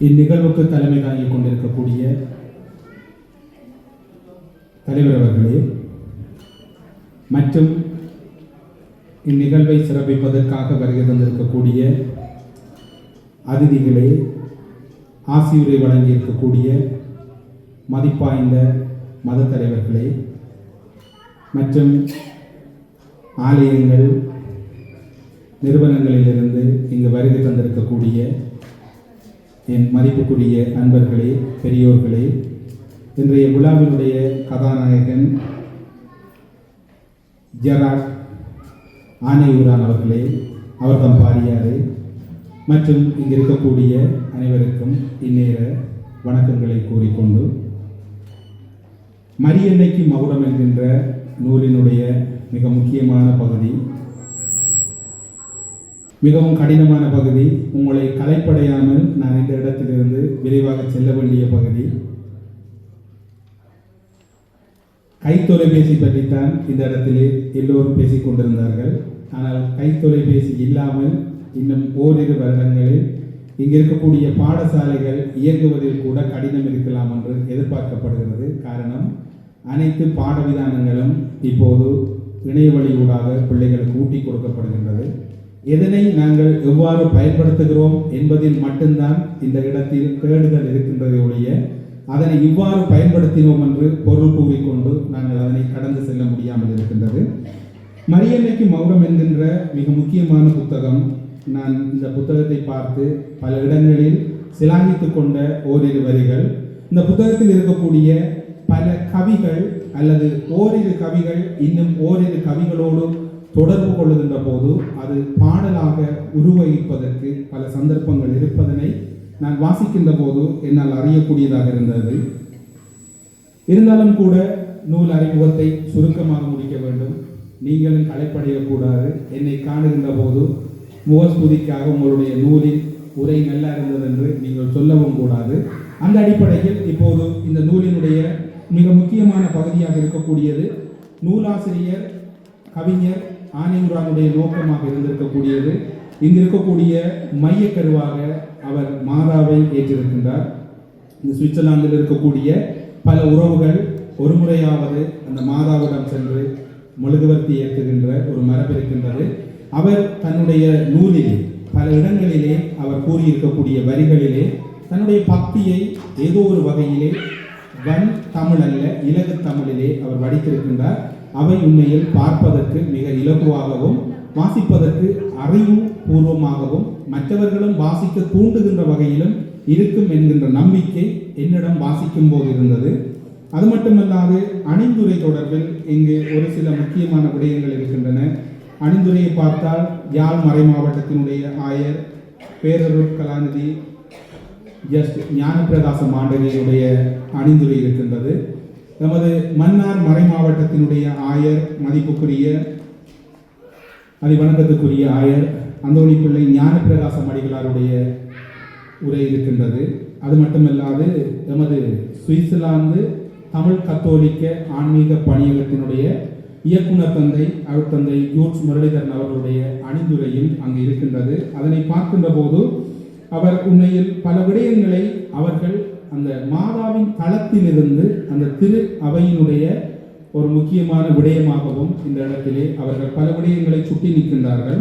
இந்நிகழ்வுக்கு தலைமை தாங்கிக் கொண்டிருக்கக்கூடிய தலைவர் அவர்களே மற்றும் இந்நிகழ்வை சிறப்பிப்பதற்காக வருகை தந்திருக்கக்கூடிய அதிதிகளே ஆசியுரை வழங்கியிருக்கக்கூடிய மதிப்பாய்ந்த மத தலைவர்களே மற்றும் ஆலயங்கள் நிறுவனங்களிலிருந்து இங்கு வருகை தந்திருக்கக்கூடிய என் மதிப்புக்குரிய அன்பர்களே பெரியோர்களே இன்றைய விழாவினுடைய கதாநாயகன் ஜெராட் ஆனையூரான் அவர்களே அவர்தம் பாரியாரே மற்றும் இங்கு இருக்கக்கூடிய அனைவருக்கும் இந்நேர வணக்கங்களை கூறிக்கொண்டு மரியன்னைக்கு மகுடம் என்கின்ற நூலினுடைய மிக முக்கியமான பகுதி மிகவும் கடினமான பகுதி உங்களை கலைப்படையாமல் நான் இந்த இடத்திலிருந்து விரைவாக செல்ல வேண்டிய பகுதி. கைத்தொலைபேசி பற்றித்தான் இந்த இடத்திலே எல்லோரும் பேசிக் கொண்டிருந்தார்கள். ஆனால் கைத்தொலைபேசி இல்லாமல் இன்னும் ஓரிரு வருடங்களில் இங்கே இருக்கக்கூடிய பாடசாலைகள் இயங்குவதில் கூட கடினம் இருக்கலாம் என்று எதிர்பார்க்கப்படுகிறது. காரணம் அனைத்து பாடவிதானங்களும் இப்போது இணையவழியூடாக பிள்ளைகளுக்கு ஊட்டி கொடுக்கப்படுகின்றது. எதனை நாங்கள் எவ்வாறு பயன்படுத்துகிறோம் என்பதில் மட்டும்தான் இந்த இடத்தில் தேடுதல் இருக்கின்றதை ஒழிய அதனை இவ்வாறு பயன்படுத்தினோம் என்று பொருள் கூறிக்கொண்டு நாங்கள் அதனை கடந்து செல்ல முடியாமல் இருக்கின்றது. மரியன்னைக்கு மௌனம் என்கின்ற மிக முக்கியமான புத்தகம். நான் இந்த புத்தகத்தை பார்த்து பல இடங்களில் சிலாகித்து கொண்ட ஓரிரு வரிகள். இந்த புத்தகத்தில் இருக்கக்கூடிய பல கவிகள் அல்லது ஓரிரு கவிகள் இன்னும் ஓரிரு கவிகளோடு தொடர்பு கொள்ளுகின்ற போது அது பாடலாக உருவகிப்பதற்கு பல சந்தர்ப்பங்கள் இருப்பதனை நான் வாசிக்கின்ற போது என்னால் அறியக்கூடியதாக இருந்தது. இருந்தாலும் கூட நூல் அறிமுகத்தை சுருக்கமாக முடிக்க வேண்டும். நீங்களும் களைப்படையக்கூடாது என்னை காணுகின்ற போது முகஸ்துதிக்காக உங்களுடைய நூலின் உரை நல்லா இருந்தது என்று நீங்கள் சொல்லவும் கூடாது. அந்த அடிப்படையில் இப்போது இந்த நூலினுடைய மிக முக்கியமான பகுதியாக இருக்கக்கூடியது நூலாசிரியர் கவிஞர் ஆனிமுரானுடைய நோக்கமாக இருந்திருக்கக்கூடியது. இங்கு இருக்கக்கூடிய மையக்கருவாக அவர் மாதாவை ஏற்றிருக்கின்றார். இந்த சுவிட்சர்லாந்தில் இருக்கக்கூடிய பல உறவுகள் ஒரு முறையாவது அந்த மாதாவிடம் சென்று மெழுகுவர்த்தி ஏற்றுகின்ற ஒரு மரபு இருக்கின்றது. அவர் தன்னுடைய நூலிலே பல இடங்களிலே அவர் கூறியிருக்கக்கூடிய வரிகளிலே தன்னுடைய பக்தியை ஏதோ ஒரு வகையிலே வன் தமிழ் அல்ல இலகு தமிழிலே அவர் வடித்திருக்கின்றார். அவை உண்மையில் பார்ப்பதற்கு மிக இலகுவாகவும் வாசிப்பதற்கு அறிவு பூர்வமாகவும் மற்றவர்களும் வாசிக்க தூண்டுகின்ற வகையிலும் இருக்கும் என்கின்ற நம்பிக்கை என்னிடம் வாசிக்கும் போது இருந்தது. அது மட்டுமல்லாது அணிந்துரை தொடர்பில் இங்கு ஒரு சில முக்கியமான விடயங்கள் இருக்கின்றன. அணிந்துரையை பார்த்தால் யாழ் மறை மாவட்டத்தினுடைய ஆயர் பேரருட் கலாநிதி ஜஸ்ட் ஞானப்பிரகாச மாண்டவியினுடைய அணிந்துரை இருக்கின்றது. நமது மன்னார் மறை மாவட்டத்தினுடைய ஆயர் மதிப்புக்குரிய அதிவணக்கத்துக்குரிய ஆயர் அந்தோணி பிள்ளை ஞானப்பிரகாசம் அடிகளாருடைய உரை இருக்கின்றது. அது மட்டுமல்லாது எமது சுவிட்சர்லாந்து தமிழ் கத்தோலிக்க ஆன்மீக பணியகத்தினுடைய இயக்குனர் தந்தை அவர் தந்தை யூட்ஸ் முரளிதரன் அவர்களுடைய அணிந்துரையும் அங்கு இருக்கின்றது. அதனை பார்க்கின்ற போது அவர் உண்மையில் பல விடயங்களை அவர்கள் அந்த மாதாவின் களத்திலிருந்து அந்த திரு அவையினுடைய ஒரு முக்கியமான விடயமாகவும் இந்த இடத்திலே அவர்கள் பல விடயங்களை சுட்டி நிற்கின்றார்கள்.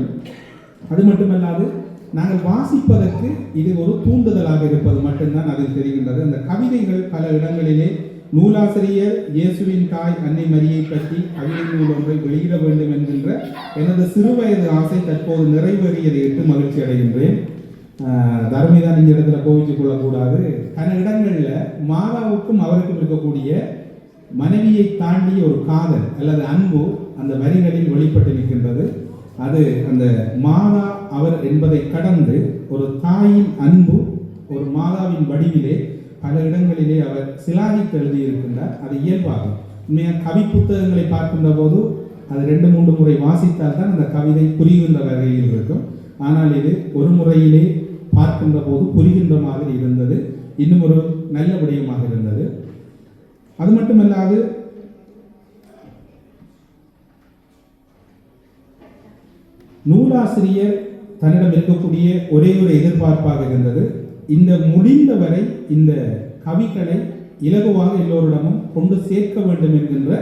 அது மட்டுமல்லாது நாங்கள் வாசிப்பதற்கு இது ஒரு தூண்டுதலாக இருப்பது மட்டும்தான் அதில் தெரிகின்றது. அந்த கவிதைகள் பல இடங்களிலே நூலாசிரியர் இயேசுவின் தாய் அன்னை மரியை பற்றி கவிதை நூல் ஒன்றை வெளியிட வேண்டும் என்கின்ற எனது சிறுவயது ஆசை தற்போது நிறைவேறியதை எட்டு மகிழ்ச்சி அடைகின்றேன். தர்மிதான் இந்த இடத்துல கோவிச்சு கொள்ளக்கூடாது. பல இடங்களில் மாதாவுக்கும் அவருக்கும் இருக்கக்கூடிய மனைவியை தாண்டிய ஒரு காதல் அல்லது அன்பு அந்த வரிகளில் வெளிப்பட்டு நிற்கின்றது. அது அந்த மாதா அவர் என்பதை கடந்து ஒரு தாயின் அன்பு ஒரு மாதாவின் வடிவிலே பல இடங்களிலே அவர் சிலாகித்து எழுதியிருக்கின்றார். அது இயல்பாகும். உண்மையாக கவி புத்தகங்களை பார்க்கின்ற போது அது ரெண்டு மூன்று முறை வாசித்தால் தான் அந்த கவிதை புரிகின்ற வகையில் இருக்கும். ஆனால் இது ஒரு முறையிலே பார்க்கின்ற போது புரிகின்ற மாதிரி இருந்தது. இன்னும் ஒரு நல்ல விடயமாக இருந்தது. அது மட்டுமல்லாது நூலாசிரியர் தன்னிடம் இருக்கக்கூடிய ஒரே ஒரு எதிர்பார்ப்பாக இருந்தது. இந்த முடிந்தவரை இந்த கவிகளை இலகுவாக எல்லோரிடமும் கொண்டு சேர்க்க வேண்டும் என்கின்ற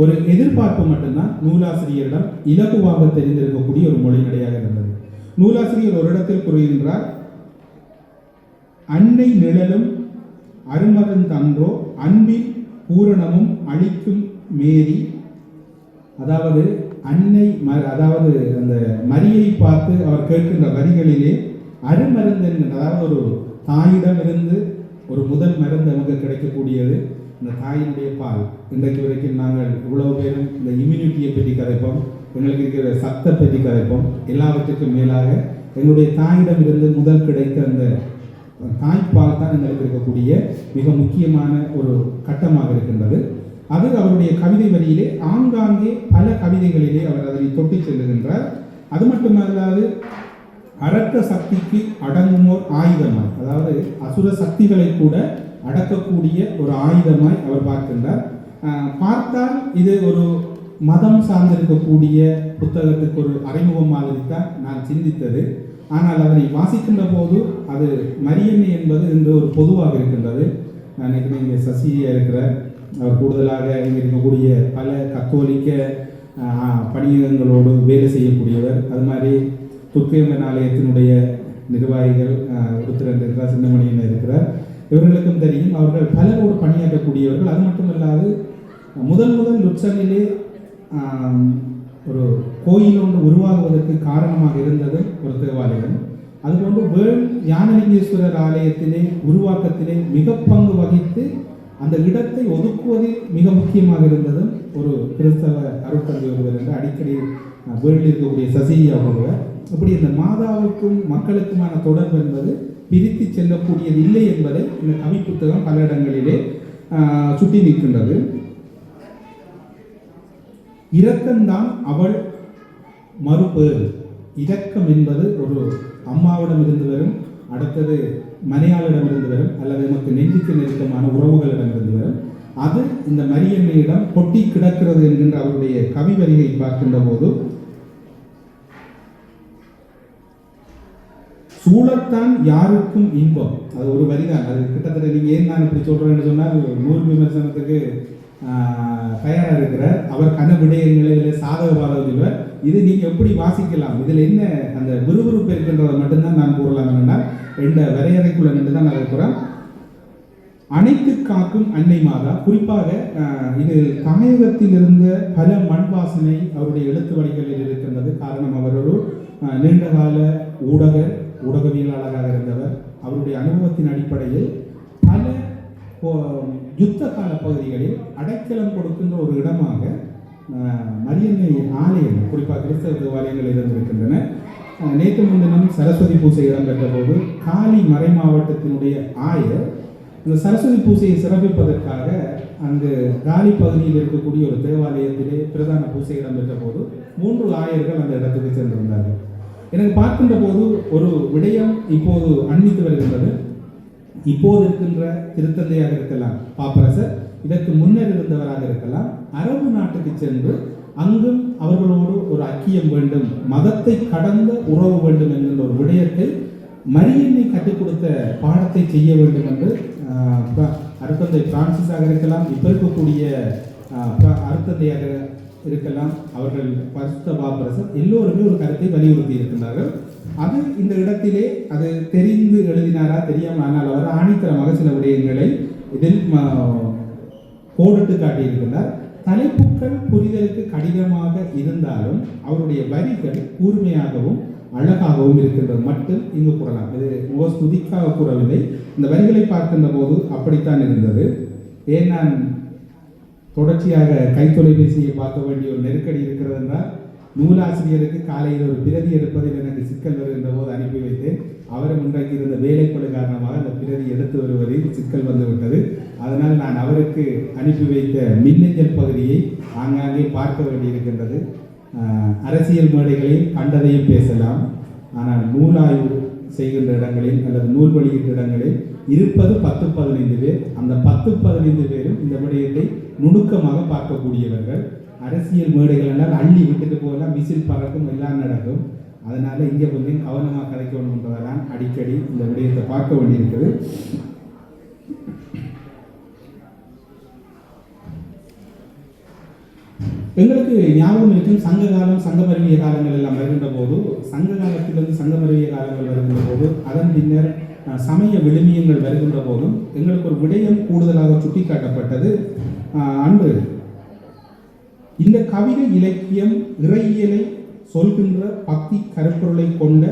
ஒரு எதிர்பார்ப்பு மட்டும்தான் நூலாசிரியரிடம் இலகுவாக தெரிந்திருக்கக்கூடிய ஒரு மொழிநடையாக இருந்தது. நூலாசிரியர் ஒரு இடத்தில் கூறுகின்றார் அன்னை நிழலும் அருமருந்தன்றோ அன்பின் பூரணமும் அழிக்கும் மேரி. அதாவது அன்னை ம அதாவது அந்த மரியை பார்த்து அவர் கேட்கின்ற வரிகளிலே அருமருந்தன் அதாவது ஒரு தாயிடமிருந்து ஒரு முதல் மருந்து நமக்கு கிடைக்கக்கூடியது. இந்த தாயினுடைய பால். இன்றைக்கு வரைக்கும் நாங்கள் இவ்வளவு பேரும் இந்த இம்யூனிட்டியை பற்றி கதைப்போம். எங்களுக்கு இருக்கிற சத்தை பற்றி கதைப்போம். எல்லாவற்றுக்கும் மேலாக எங்களுடைய தாயிடமிருந்து முதல் கிடைத்த அந்த தாய்ப்பால் தான் எங்களுக்கு இருக்கக்கூடிய மிக முக்கியமான ஒரு கட்டமாக இருக்கின்றது. அது அவருடைய கவிதை வரியிலே ஆங்காங்கே பல கவிதைகளிலே அவர் அதனை தொட்டி செல்லுகின்றார். அது மட்டுமல்லாது அரக்க சக்திக்கு அடங்குமோர் ஆயுதமாய் அதாவது அசுர சக்திகளை கூட அடக்கக்கூடிய ஒரு ஆயுதமாய் அவர் பார்க்கின்றார். பார்த்தால் இது ஒரு மதம் சார்ந்திருக்கக்கூடிய புத்தகத்துக்கு ஒரு அறிமுகம் மாதிரி தான் நான் சிந்தித்தது. ஆனால் அதனை வாசிக்கின்ற போது அது மரியன்னை என்பது இன்று ஒரு பொதுவாக இருக்கின்றது. நான் நினைக்கிறேன் இங்கே சசியா இருக்கிற அவர் கூடுதலாக இங்கே இருக்கக்கூடிய பல கத்தோலிக்க பணியகங்களோடு வேலை செய்யக்கூடியவர். அது மாதிரி துர்க்கையம்மன் ஆலயத்தினுடைய நிர்வாகிகள் ஆஹ், ஒருத்தர் இருக்கிறார் சின்னமணியன் இருக்கிறார். இவர்களுக்கும் தெரியும் அவர்கள் பலரோடு பணியாற்றக்கூடியவர்கள். அது மட்டுமல்லாது முதல் முதல் லுட்சனிலே ஒரு கோயில் ஒன்று உருவாகுவதற்கு காரணமாக இருந்தது ஒரு தேவாலயம். அதுபோன்று வேள் ஞானலிங்கேஸ்வரர் ஆலயத்திலே உருவாக்கத்திலே மிக பங்கு வகித்து அந்த இடத்தை ஒதுக்குவதில் மிக முக்கியமாக இருந்ததும் ஒரு கிறிஸ்தவ அருட்தந்தை ஒருவர் என்று அடிக்கடி அஹ், வேளில் இருக்கக்கூடிய சசியா அவர்கள். அப்படி இந்த மாதாவுக்கும் மக்களுக்குமான தொடர்பு என்பது பிரித்து செல்லக்கூடியது இல்லை என்பதை இந்த கவி புத்தகம் பல இடங்களிலே சுட்டி நிற்கின்றது. இரக்கம்தான் அவள் மறுப்பு. இரக்கம் என்பது ஒரு அம்மாவிடம் இருந்து வரும் அடுத்தது மனையாளிடம் இருந்து வரும் அல்லது நமக்கு நெஞ்சுக்கு நெருக்கமான உறவுகளிடம் இருந்து வரும். அது இந்த மரியம்மையிடம் கொட்டி கிடக்கிறது என்கின்ற அவருடைய கவி வரியை பார்க்கின்ற போது சூழத்தான் யாருக்கும் இன்பம். அது ஒரு வரிதான். அது கிட்டத்தட்ட நீங்க ஏன் நான் இப்படி சொல்றேன்னு சொன்னால் நூல் விமர்சனத்துக்கு தயாராக இருக்கிறார் அவர் கன விடயங்களில் சாதக பாதகம் இது நீ எப்படி வாசிக்கலாம்? இதில் என்ன அந்த விறுவிறுப்பு இருக்கின்றதை மட்டும்தான் நான் கூறலாம் என்னன்னா ரெண்டு வரையறைக்குள்ள நின்று தான் நான் இருக்கிறேன் அனைத்து காக்கும் அன்னை மாதா. குறிப்பாக இது தமிழகத்தில் இருந்த பல மண் வாசனை அவருடைய எழுத்து வழிகளில் இருக்கின்றது. காரணம் அவர் ஒரு நீண்டகால ஊடக ஊடகவியலாளராக இருந்தவர். அவருடைய அனுபவத்தின் அடிப்படையில் யுத்த கால பகுதிகளில் அடைக்கலம் கொடுக்கின்ற ஒரு இடமாக மரியன்னை ஆலயம் குறிப்பாக கிறிஸ்தவ தேவாலயங்கள் இருந்திருக்கின்றன. நேற்று முன்தினம் சரஸ்வதி பூஜை இடம்பெற்ற போது காலி மறை மாவட்டத்தினுடைய ஆயர் இந்த சரஸ்வதி பூஜையை சிறப்பிப்பதற்காக அங்கு காலி பகுதியில் இருக்கக்கூடிய ஒரு தேவாலயத்திலே பிரதான பூஜை இடம்பெற்ற போது மூன்று ஆயர்கள் அந்த இடத்துக்கு சென்றிருந்தார்கள். எனக்கு பார்க்கின்ற போது ஒரு விடயம் இப்போது அண்மித்து வருகின்றது. இப்போது இருக்கின்ற திருத்தந்தையாக இருக்கலாம் பாப்பரசர் இதற்கு முன்னர் இருந்தவராக இருக்கலாம் அரபு நாட்டுக்கு சென்று அங்கும் அவர்களோடு ஒரு ஐக்கியம் வேண்டும் மதத்தை கடந்த உறவு வேண்டும் என்கின்ற ஒரு விடயத்தை மரியன்னை கற்றுக் கொடுத்த பாடத்தை செய்ய வேண்டும் என்று அருத்தந்தை பிரான்சிஸாக இருக்கலாம் இப்போ இருக்கக்கூடிய ப- அருத்தந்தையாக இருக்கலாம் அவர்கள் பரிசுத்த பாபரசர் எல்லோருமே ஒரு கருத்தை வலியுறுத்தி இருக்கின்றார்கள். அது இந்த இடத்திலே அது தெரிந்து எழுதினாரா தெரியாமல் ஆனால் அவர் ஆணித்தரமாக சில விடயங்களை இதில் ம- கோடிட்டு காட்டியிருக்கின்றார். தலைப்புக்கள் புரிதலுக்கு கடினமாக இருந்தாலும் அவருடைய வரிகள் கூர்மையாகவும் அழகாகவும் இருக்கின்றது. மட்டும் இங்கு கூறலாம். இது முகஸ்துதிக்காக கூறவில்லை. இந்த வரிகளை பார்க்கின்ற போது அப்படித்தான் இருந்தது. ஏன் நான் தொடர்ச்சியாக கைத்தொலைபேசியை பார்க்க வேண்டிய ஒரு நெருக்கடி இருக்கிறதென்றால் நூலாசிரியருக்கு காலையில் ஒரு பிரதி எடுப்பதில் எனக்கு சிக்கல் வருகின்ற போது அனுப்பி வைத்தேன். அவரும் இன்றைக்கு இருந்த வேலைப்படு காரணமாக அந்த பிரதி எடுத்து வருவதில் சிக்கல் வந்துவிட்டது. அதனால் நான் அவருக்கு அனுப்பி வைத்த மின்னஞ்சல் பகுதியை ஆங்காங்கே பார்க்க வேண்டியிருக்கின்றது. அரசியல் மேடைகளில் கண்டதையும் பேசலாம். ஆனால் நூலாய்வு செய்கின்ற இடங்களில் அல்லது நூல் வெளியீட்டு இடங்களில் இருப்பது பத்து பதினைந்து பேர். அந்த பத்து பதினைந்து பேரும் இந்த விடயத்தை நுணுக்கமாக பார்க்கக்கூடியவர்கள். அரசியல் மேடைகள் என்றால் அள்ளி விட்டுட்டு போகலாம் விசில் பறக்கும் எல்லாம் நடக்கும். அதனால இங்கே கொஞ்சம் கவனமாக கதைக்கணுன்றதெல்லாம் அடிக்கடி இந்த விடயத்தை பார்க்க வேண்டியிருக்குது. ஞாபகம் இருக்கும் சங்க காலம் சங்கமருவிய காலங்கள் எல்லாம் வருகின்ற போது சங்க காலத்திலிருந்து சங்கமருவிய காலங்கள் வருகின்ற போது அதன் பின்னர் சமய விழுமியங்கள் வருகின்ற போதும் எங்களுக்கு ஒரு விடயம் கூடுதலாக சுட்டிக்காட்டப்பட்டது. அன்று இந்த கவிதை இலக்கியம் இறையியலை சொல்கின்ற பக்தி கருப்பொருளை கொண்ட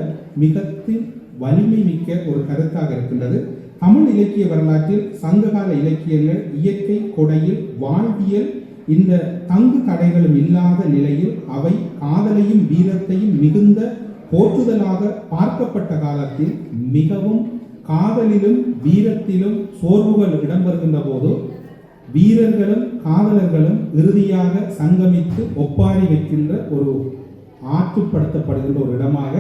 மிகத்தின் வலிமை மிக்க ஒரு கருத்தாக இருக்கின்றது. தமிழ் இலக்கிய வரலாற்றில் சங்ககால இலக்கியங்கள் இயற்கை கொடையில் வாழ்வியல் இந்த தங்கு தடைகளும் இல்லாத நிலையில் அவை காதலையும் வீரத்தையும் மிகுந்த போற்றுதலாக பார்க்கப்பட்ட காலத்தில் மிகவும் காதலிலும் வீரத்திலும் சோர்வுகள் இடம்பெறுகின்ற போது வீரர்களும் காதலர்களும் இறுதியாக சங்கமித்து ஒப்பாரி வைக்கின்ற ஒரு ஆற்றுப்படுத்தப்படுகின்ற ஒரு இடமாக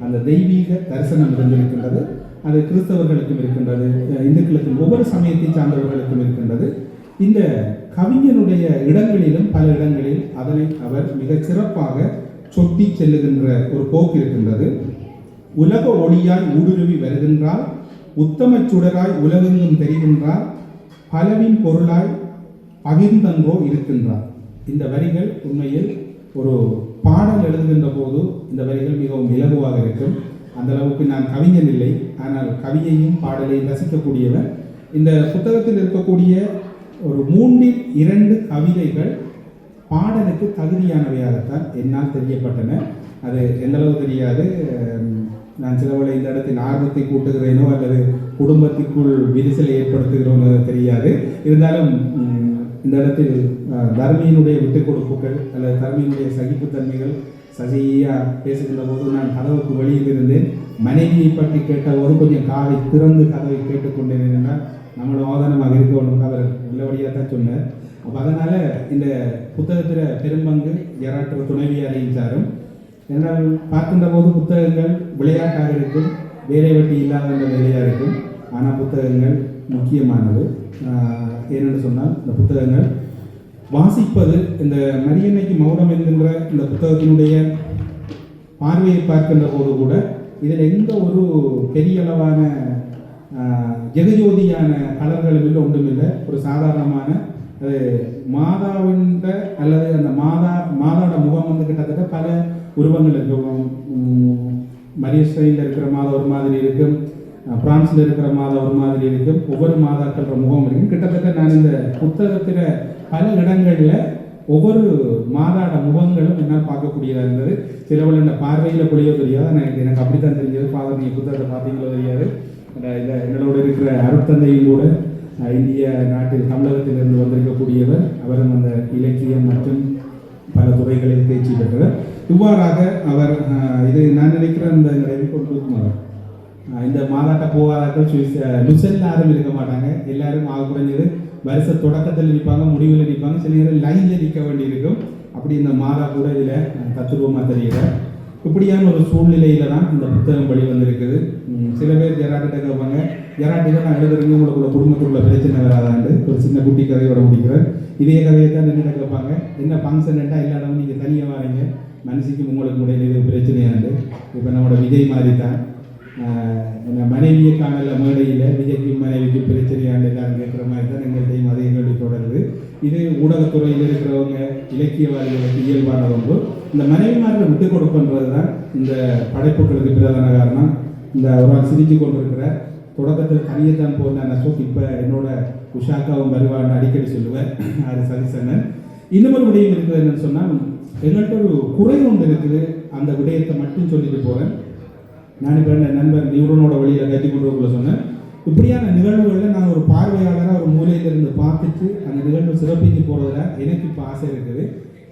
அந்த தெய்வீக தரிசனம் இருந்திருக்கின்றது அது கிறிஸ்தவர்களுக்கும் இருக்கின்றது இந்துக்களுக்கும் ஒவ்வொரு சமயத்தை சார்ந்தவர்களுக்கும் இருக்கின்றது. இந்த கவிஞனுடைய இடங்களிலும் பல இடங்களில் அதனை அவர் மிகச் சிறப்பாக சொட்டி செல்லுகின்ற ஒரு போக்கு இருக்கின்றது. உலக ஒளியாய் ஊடுருவி வருகின்றார் உத்தம சுடராய் உலகெங்கும் தெரிகின்றார் பலவின் பொருளாய் பகிர்ந்தன்றோ இருக்கின்றார். இந்த வரிகள் உண்மையில் ஒரு பாடல் எழுதுகின்ற போது இந்த வரிகள் மிகவும் இலகுவாக இருக்கும். அந்த அளவுக்கு நான் கவிஞன் இல்லை. ஆனால் கவியையும் பாடலையும் ரசிக்கக்கூடியவர். இந்த புத்தகத்தில் இருக்கக்கூடிய ஒரு மூன்றில் இரண்டு கவிதைகள் பாடலுக்கு தகுதியானவையாகத்தான் என்னால் தெரியப்பட்டன. அது எந்தளவு தெரியாது. நான் சிலவளை இந்த இடத்தில் ஆர்வத்தை கூட்டுகிறேனோ அல்லது குடும்பத்திற்குள் விரிசலை ஏற்படுத்துகிறோனோ தெரியாது. இருந்தாலும் இந்த இடத்தில் தர்மியினுடைய விட்டுக் கொடுப்புகள் அல்லது தர்மியினுடைய சகிப்புத்தன்மைகள் சசியாக பேசுகின்ற போது நான் கதவுக்கு வெளியில் இருந்தேன் மனைவியை பற்றி ஒரு கொஞ்சம் காதை திறந்து கதவை கேட்டுக்கொண்டேன் என்றால் நம்மளோட ஓதனமாக இருக்கணும் அவர் உள்ளபடியாக தான் சொன்னார். அப்போ அதனால் இந்த புத்தகத்தில் பெரும்பங்கு ஜெராட்டர் துணைவியாரையும் சாரும். என்றால் பார்க்கின்ற போது புத்தகங்கள் விளையாட்டாக இருக்கும் வேலை வெட்டி இல்லாத வேலையாக இருக்கும். ஆனால் புத்தகங்கள் முக்கியமானது. ஏனென்று சொன்னால் இந்த புத்தகங்கள் வாசிப்பது இந்த மரியன்னைக்கு மௌனம் என்கின்ற இந்த புத்தகத்தினுடைய பார்வையை பார்க்கின்ற போது கூட இதில் எந்த ஒரு பெரிய அளவான ஜெகஜோதியான கலர்களும் இல்லை ஒன்றும் இல்லை. ஒரு சாதாரணமான அது மாதாவின்ற அல்லது அந்த மாதா மாதாவோட முகம் வந்து கிட்டத்தட்ட பல உருவங்கள் இருக்கும் உம், இருக்கிற மாதா ஒரு மாதிரி இருக்கும் பிரான்ஸில் இருக்கிற மாதா ஒரு மாதிரி இருக்கும் ஒவ்வொரு மாதாக்கள முகம் இருக்கும் கிட்டத்தட்ட நான் இந்த புத்தகத்தில் பல இடங்களில் ஒவ்வொரு மாதாட முகங்களும் என்னால் பார்க்கக்கூடியதாக இருந்தது. சிலவள் இந்த பார்வையில் புளியோ தெரியாது. ஆனால் எனக்கு எனக்கு அப்படித்தான் தெரிஞ்சது. ஃபாதர் நீங்கள் புத்தகத்தை பார்த்தீங்களோ தெரியாது. இல்லை எங்களோட இருக்கிற அருட்தந்தையும் கூட இந்திய நாட்டில் தமிழகத்திலிருந்து வந்திருக்கக்கூடியவர். அவரும் அந்த இலக்கியம் மற்றும் பல துறைகளில் தேர்ச்சி பெற்றவர். இவ்வாறாக அவர் இது நான் நினைக்கிறேன் இந்த ரவிக்குமார் இந்த மாதாட்ட போகாதாக்கள் சுவிஸ் லுசன்ல யாரும் இருக்க மாட்டாங்க. எல்லாரும் ஆக குறைஞ்சது வருஷ தொடக்கத்தில் நிற்பாங்க முடிவில் நிற்பாங்க சில நேரம் லைனில் நிற்க வேண்டியிருக்கும். அப்படி இந்த மாதா கூட இதில் தத்துவமாக தெரியல இப்படியான ஒரு சூழ்நிலையில தான் இந்த புத்தகம் படி வந்திருக்குது. சில பேர் ஜெராட்டிட்ட கேட்பாங்க ஜெராட்டில நான் எழுதுறீங்க உங்களுக்குள்ள குடும்பத்துக்குள்ள பிரச்சனை வராதாண்டு ஒரு சின்ன குட்டி கதையோட முடிக்கிறேன். இதே கதையை தான் நின்று கேட்பாங்க என்ன ஃபங்க்ஷன்ட்டா இல்லாதவங்க நீங்கள் தனியாக வரீங்க. மனசுக்கு உங்களுக்கு முடியல இது பிரச்சனையாண்டு இப்போ நம்மளோட விஜய் மாதிரி தான் என்ன மனைவியை காணல மேடையில் விஜய்க்கு மனைவிக்கு பிரச்சனையாண்டு எல்லாரும் கேட்குற மாதிரி தான் எங்கள்கிட்டையும் அதே இது ஊடகத்துறையில் இருக்கிறவங்க இலக்கியவாதிகளுக்கு இயல்பானவங்க இந்த மனைவிமார்களை விட்டு கொடுப்புன்றது தான் இந்த படைப்புகளுக்கு பிரதான காரணம். இந்த ஒரு ஆள் கொண்டிருக்கிற தொடக்கத்தில் தனியத்தான் போன அசோக் இப்போ என்னோட உஷாக்காவும் வருவான்னு அடிக்கடி சொல்லுவேன். அது சதீசனன் இன்னொரு விடயம் இருக்குது என்னன்னு சொன்னால் எங்கள்கிட்ட ஒரு குறை ஒன்று இருக்குது. அந்த விடயத்தை மட்டும் சொல்லிட்டு போகிறேன் நான் இப்போ என்ன நண்பர் நியூரனோட வழியில் கட்டி கொண்டு சொன்னேன். இப்படியான நிகழ்வுகளில் நான் ஒரு பார்வையாளராக ஒரு மூலையிலிருந்து பார்த்துட்டு அந்த நிகழ்வு சிறப்பிக்கு போகிறதுல எனக்கு இப்போ ஆசை இருக்குது.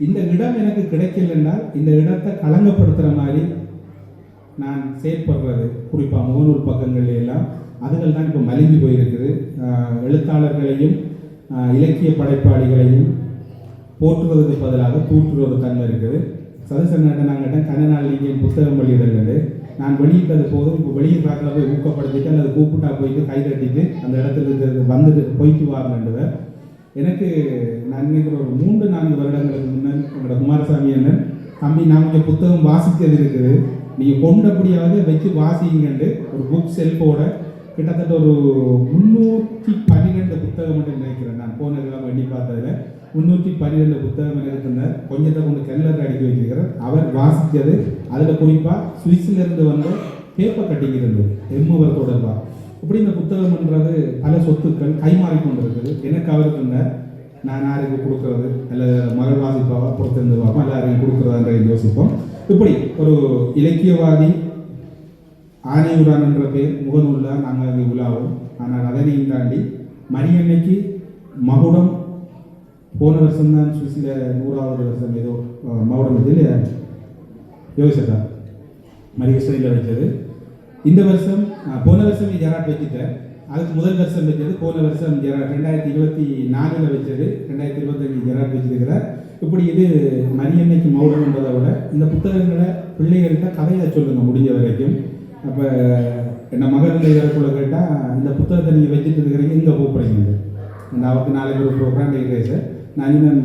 இந்த இடம் எனக்கு கிடைக்கலன்னா இந்த இடத்தை களங்கப்படுத்துகிற மாதிரி நான் செயற்படுறது குறிப்பாக முகநூல் பக்கங்கள் எல்லாம். அதுகள் தான் இப்போ மலிஞ்சு போயிருக்குது. எழுத்தாளர்களையும் இலக்கிய படைப்பாளிகளையும் போற்றுவதற்கு பதிலாக தூற்றுவது தன்மை இருக்குது. சதுசங்கட்ட நாங்கிட்ட கனநாள் நீங்கள் புத்தகம் வெளியிடலது நான் வெளியிட்டது போதும் இப்போ வெளியிடுறாங்கள போய் ஊக்கப்படுத்திட்டு அல்லது கூப்பிட்டா போயிட்டு கை தட்டிட்டு அந்த இடத்துல இருந்து வந்துட்டு போய்க்கு வாரணுன்றவர் எனக்கு நான் நினைக்கிற ஒரு மூன்று நான்கு வருடங்களுக்கு முன்னர் என்னோட குமாரசாமி அண்ணன் தம்பி நான் கொஞ்சம் புத்தகம் வாசித்தது இருக்குது. நீங்கள் கொண்டபடியாவது வச்சு வாசிங்கண்டு ஒரு புக் செல்ஃபோட கிட்டத்தட்ட ஒரு முந்நூற்றி பன்னிரெண்டு புத்தகம் மட்டும் நினைக்கிறேன் நான். போன கிழமை எண்ணி பார்த்ததுல. முந்நூற்றி பன்னிரெண்டு புத்தகம் இருக்கின்ற கொஞ்சத்தை கொண்டு கல்லர் அடிக்க வச்சிருக்கிறார். அவர் வாசித்தது. அதில் குறிப்பாக சுவிஸ்லேருந்து வந்த பேப்பர் கட்டிங் இருந்தது. எம்முவர் தொடர்பாக இப்படி இந்த புத்தகம்ன்றது பல சொத்துக்கள் கைமாறி கொண்டிருக்குது எனக்கு அவருக்கு நான் யாருக்கு கொடுக்கறது? அல்லது மகள் வாசிப்பாவா? பொறுத்திருந்து பார்ப்போம். எல்லாருக்கும் கொடுக்குறதான்ற யோசிப்போம். இப்படி ஒரு இலக்கியவாதி ஆனையுடன் என்ற பேர் முகநூலில் நாங்கள் அங்கே உலாவோம். ஆனால் அதனையும் தாண்டி மணியன்னைக்கு மகுடம் போன வருஷம் தான் சுவிஸில் நூறாவது வருஷம் ஏதோ மகுடம் இதில் யோசிச்சதா மரியஸ்வரியில் வச்சது இந்த வருஷம் போன வருஷம் ஜெராட் வச்சுட்டேன் அதுக்கு முதல் வருஷம் வச்சது போன வருஷம் ஜெராட். ரெண்டாயிரத்தி இருபத்தி நாலில் வச்சது ரெண்டாயிரத்தி இருபத்தஞ்சு ஜெராட் வச்சிருக்கிறார் இப்படி இது மரியன்னைக்கு மௌடம் என்பதை விட இந்த புத்தகங்களை பிள்ளைகள்கிட்ட கதையை சொல்லுங்கள் முடிஞ்ச வரைக்கும். அப்போ என்ன மகன் கூட கேட்டால் இந்த புத்தகத்தை நீங்கள் வச்சுட்டு இருக்கிறீங்க இங்கே போகிறீங்க இந்த அவருக்கு நாளைக்கு ஒரு ப்ரோக்ராம் இருக்கிறேன் சார் நான் இன்னும்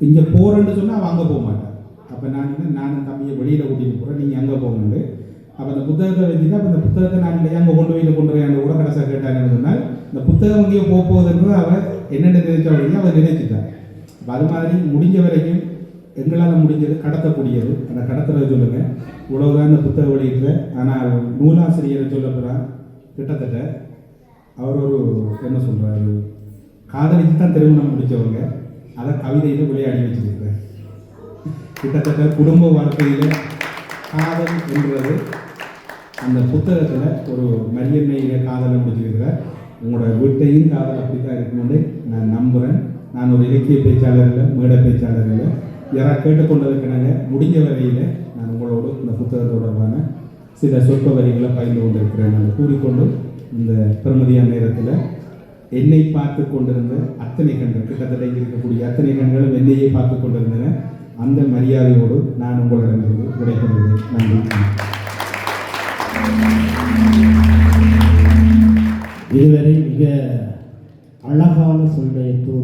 இங்கே போகிறேன்னு சொன்னால் அவன் அங்கே போக மாட்டேன் அப்போ நான் இன்னும் நானும் தம்பியை வெளியில் கூட்டிகிட்டு போகிறேன் நீங்கள் அங்கே போகணுண்டு அப்போ அந்த புத்தகத்தை வச்சுட்டு அப்போ இந்த புத்தகத்தை நான் இல்லை அங்கே கொண்டு போய் கொண்டு போய் கூட கடைசியாக கேட்டாங்கன்னு சொன்னால் இந்த புத்தகம் எங்கேயோ போக போகுதுன்றது அவன் என்னென்ன நினைச்சா அப்படின்னா அவன் நினைச்சிட்டான் அப்போ அது மாதிரி முடிஞ்ச வரைக்கும் எங்களால் முடிஞ்சது கடத்தக்கூடியது. அந்த கடத்துறதை சொல்லுங்க. இவ்வளவுதான் இந்த புத்தக வெளியிட்டு ஆனால் நூலாசிரியரை சொல்ல கிட்டத்தட்ட அவர் ஒரு என்ன சொல்கிறாரு காதலித்து தான் திருமணம் முடித்தவங்க அதை கவிதையில் விளையாடி வச்சிருக்கிறார். கிட்டத்தட்ட குடும்ப வாழ்க்கையில் காதல் என்றது அந்த புத்தகத்தில் ஒரு மரியன்மையில காதலை முடிச்சிருக்கிறார். உங்களோட வீட்டையும் காதல் அப்படி தான் இருக்கணும்னு நான் நம்புகிறேன் நான் ஒரு இலக்கிய பேச்சாளர் இல்லை மேடை பேச்சாளர் இல்லை. யாராவது கேட்டுக்கொண்டதுக்கினாங்க முடிஞ்ச வரையில் நான் உங்களோடு இந்த புத்தகம் தொடர்பான சில சொற்ப வரிகளை பகிர்ந்து கொண்டிருக்கிறேன். நான் கூறிக்கொண்டு இந்த பெருமதியான நேரத்தில் என்னை பார்த்து கொண்டிருந்த அத்தனை கண்கள் கிட்டத்தட்ட இருக்கக்கூடிய அத்தனை கண்களும் என்னையே பார்த்து கொண்டிருந்தன. அந்த மரியாதையோடு நான் உங்களிடமிருந்து விடைபெறுகிறேன். நன்றி. இதுவரை மிக அழகான சொல்நயத்தோடு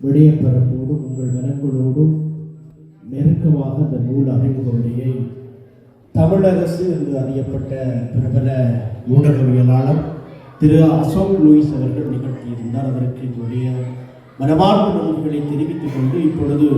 விடயப்பரப்போடும் உங்கள் மனங்களோடும் நெருக்கமாக அந்த நூல் அறிமுகமுறையை தமிழரசு என்று அறியப்பட்ட பிரபல ஊடகவியலாளர் திரு அசோக் லூயிஸ் அவர்கள் நிகழ்த்தியிருந்தார். அதற்கு என்னுடைய மனமார்ந்த நன்றிகளை தெரிவித்துக் கொண்டு இப்பொழுது